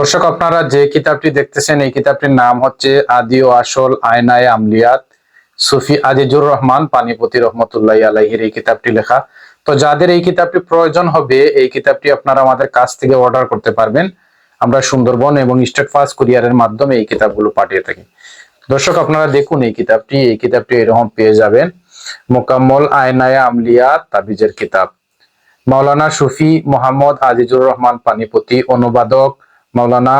দর্শক, আপনারা যে কিতাবটি দেখতেছেন, এই কিতাবটির নাম হচ্ছে আদি ও আসল আয়নায় আমলিয়াত। সুফি আজিজুর রহমান, পানিপতি রহমতুল্লাহ আলাইহির এই কিতাবটি লেখা। তো যাদের এই কিতাবটি প্রয়োজন হবে, এই কিতাবটি আপনারা আমাদের কাছ থেকে অর্ডার করতে পারবেন। আমরা সুন্দরবন এবং স্টেট ফাস্ট কুরিয়ারের মাধ্যমে এই কিতাবগুলো পাঠিয়ে থাকি। দর্শক, আপনারা দেখুন এই কিতাবটি। এই কিতাবটি এরকম পেয়ে যাবেন। মোকাম্মল আয়নায় আমলিয়াত তাবিজের কিতাব। মাওলানা সুফি মোহাম্মদ আজিজুর রহমান, পানিপতি, অনুবাদক মাওলানা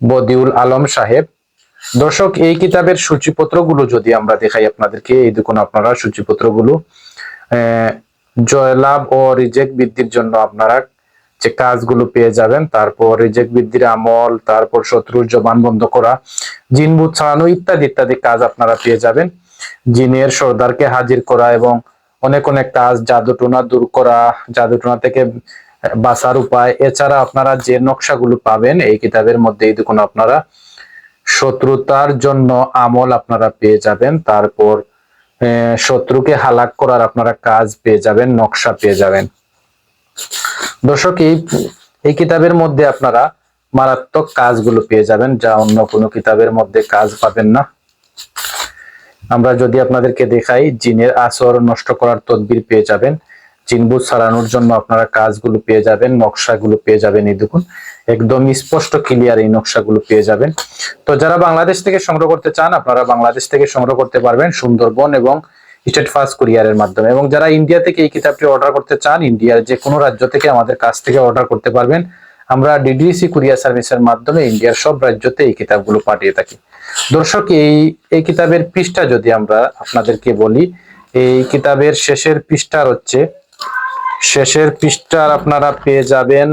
বদিউল আলম সাহেব। দর্শক এই কিতাবের সূচিপত্রগুলো যদি আমরা দেখাই আপনাদেরকে এই দেখুন আপনারা সূচিপত্রগুলো। আহ, জয়লাভ ও রিজেক্ট বৃদ্ধির জন্য আপনারা যে কাজগুলো পেয়ে যাবেন তারপর রিজেক্ট বৃদ্ধির আমল তারপর শত্রুর জবান বন্ধ করা জিনবুত ছাড়ানো ইত্যাদি ইত্যাদি কাজ আপনারা পেয়ে যাবেন। জিনের সর্দারকে হাজির করা এবং অনেক অনেক কাজ জাদুটোনা দূর করা জাদুটোনা থেকে বাঁচার উপায় এছাড়া আপনারা যে নকশাগুলো পাবেন, এই কিতাবের মধ্যে এই দেখুন আপনারা, শত্রুতার জন্য আমল আপনারা পেয়ে যাবেন, তারপর শত্রুকে হালাক করার আপনারা কাজ পেয়ে যাবেন, নকশা পেয়ে যাবেন। দর্শক, এই এই কিতাবের মধ্যে আপনারা মারাত্মক কাজগুলো পেয়ে যাবেন, যা অন্য কোনো কিতাবের মধ্যে কাজ পাবেন না। আমরা যদি আপনাদেরকে দেখাই, জিনের আসর নষ্ট করার তদবির পেয়ে যাবেন। জিনবুত সারানোর জন্য আপনারা কাজগুলো পেয়ে যাবেন, নকশাগুলো পেয়ে যাবেন এই দেখুন। একদম স্পষ্ট ক্লিয়ার এই নকশাগুলো পেয়ে যাবেন। তো যারা বাংলাদেশ থেকে সংগ্রহ করতে চান, আপনারা বাংলাদেশ থেকে সংগ্রহ করতে পারবেন সুন্দরবন এবং স্টেট ফার্স্ট কুরিয়ারের মাধ্যমে। এবং যারা ইন্ডিয়া থেকে এই কিতাবটি অর্ডার করতে চান, ইন্ডিয়ার যে কোনো রাজ্য থেকে আমাদের কাছ থেকে অর্ডার করতে পারবেন। আমরা ডিডিসি কুরিয়ার সার্ভিসের মাধ্যমে ইন্ডিয়ার সব রাজ্যতে এই কিতাবগুলো পাঠিয়ে থাকি। দর্শক, এই এই কিতাবের পৃষ্ঠা যদি আমরা আপনাদেরকে বলি, এই কিতাবের শেষের পৃষ্ঠার হচ্ছে শেষের পৃষ্ঠার আপনারা পেয়ে যাবেন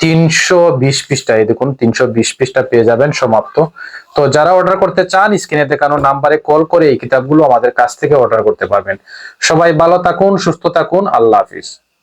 তিনশো বিশ পৃষ্ঠা। এই দেখুন, তিনশো বিশ পৃষ্ঠা পেয়ে যাবেন সমাপ্ত। তো যারা অর্ডার করতে চান স্ক্রিনে দেখানো নাম্বারে কল করে এই কিতাবগুলো আমাদের কাছ থেকে অর্ডার করতে পারবেন। সবাই ভালো থাকুন, সুস্থ থাকুন, আল্লাহ হাফিজ।